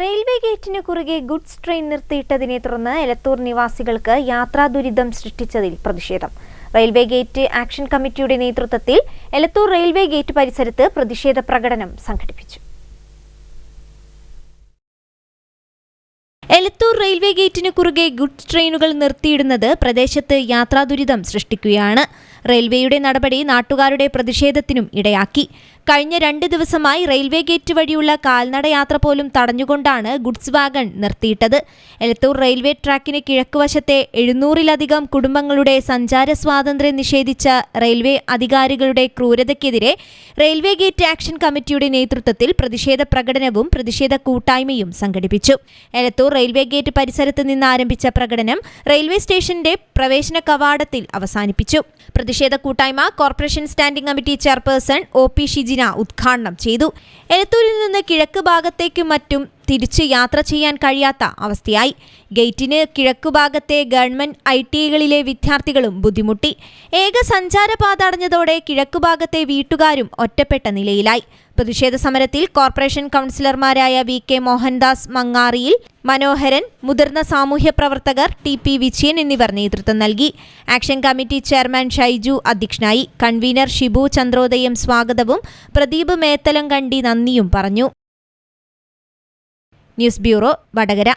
Railway ഗേറ്റിന് കുറുകെ goods train നിർത്തിയിട്ടതിനെ തുടർന്ന് എലത്തൂർ നിവാസികൾക്ക് യാത്രാ ദുരിതം സൃഷ്ടിച്ചതിൽ പ്രതിഷേധം. റെയിൽവേ ഗേറ്റ് ആക്ഷൻ കമ്മിറ്റിയുടെ നേതൃത്വത്തിൽ എലത്തൂർ റെയിൽവേ ഗേറ്റ് പരിസരത്ത് പ്രതിഷേധ പ്രകടനം സംഘടിപ്പിച്ചു. എലത്തൂർ റെയിൽവേ ഗേറ്റിന് കുറുകെ ഗുഡ്സ് ട്രെയിനുകൾ നിർത്തിയിടുന്നത് പ്രദേശത്ത് യാത്രാ ദുരിതം സൃഷ്ടിക്കുകയാണ്. റെയിൽവേയുടെ നടപടി നാട്ടുകാരുടെ പ്രതിഷേധത്തിനും ഇടയാക്കി. കഴിഞ്ഞ രണ്ട് ദിവസമായി റെയിൽവേ ഗേറ്റ് വഴിയുള്ള കാൽനടയാത്ര പോലും തടഞ്ഞുകൊണ്ടാണ് ഗുഡ്സ് വാഗൺ നിർത്തിയിട്ടത്. എലത്തൂർ റെയിൽവേ ട്രാക്കിന് കിഴക്കുവശത്തെ എഴുന്നൂറിലധികം കുടുംബങ്ങളുടെ സഞ്ചാര സ്വാതന്ത്ര്യം നിഷേധിച്ച റെയിൽവേ അധികാരികളുടെ ക്രൂരതയ്ക്കെതിരെ റെയിൽവേ ഗേറ്റ് ആക്ഷൻ കമ്മിറ്റിയുടെ നേതൃത്വത്തിൽ പ്രതിഷേധ പ്രകടനവും പ്രതിഷേധ കൂട്ടായ്മയും സംഘടിപ്പിച്ചു. എലത്തൂർ റെയിൽവേ ഗേറ്റ് പരിസരത്ത് നിന്ന് ആരംഭിച്ച പ്രകടനം റെയിൽവേ സ്റ്റേഷന്റെ പ്രവേശന കവാടത്തിൽ അവസാനിപ്പിച്ചു. പ്രതിഷേധ കൂട്ടായ്മ corporation standing committee chairperson O P Shijina ഉദ്ഘാടനം ചെയ്തു. എലത്തൂരിൽ നിന്ന് കിഴക്ക് ഭാഗത്തേക്കും മറ്റും തിരിച്ച് യാത്ര ചെയ്യാൻ കഴിയാത്ത അവസ്ഥയായി. ഗേറ്റിന് കിഴക്കുഭാഗത്തെ ഗവൺമെന്റ് ഐ ടി ഐകളിലെ വിദ്യാർത്ഥികളും ബുദ്ധിമുട്ടി. ഏക സഞ്ചാരപാത അടഞ്ഞതോടെ കിഴക്കുഭാഗത്തെ വീട്ടുകാരും ഒറ്റപ്പെട്ട നിലയിലായി. പ്രതിഷേധ സമരത്തിൽ കോർപ്പറേഷൻ കൗൺസിലർമാരായ വി കെ മോഹൻദാസ് മങ്ങാറിയിൽ മനോഹരൻ മുതിർന്ന സാമൂഹ്യ പ്രവർത്തകർ ടി പി വിജയൻ എന്നിവർ നേതൃത്വം നൽകി. ആക്ഷൻ കമ്മിറ്റി ചെയർമാൻ ഷൈജു അധ്യക്ഷനായി. കൺവീനർ ഷിബു ചന്ദ്രോദയം സ്വാഗതവും പ്രദീപ് മേത്തലം കണ്ടി നന്ദിയും പറഞ്ഞു. News bureau Vadakara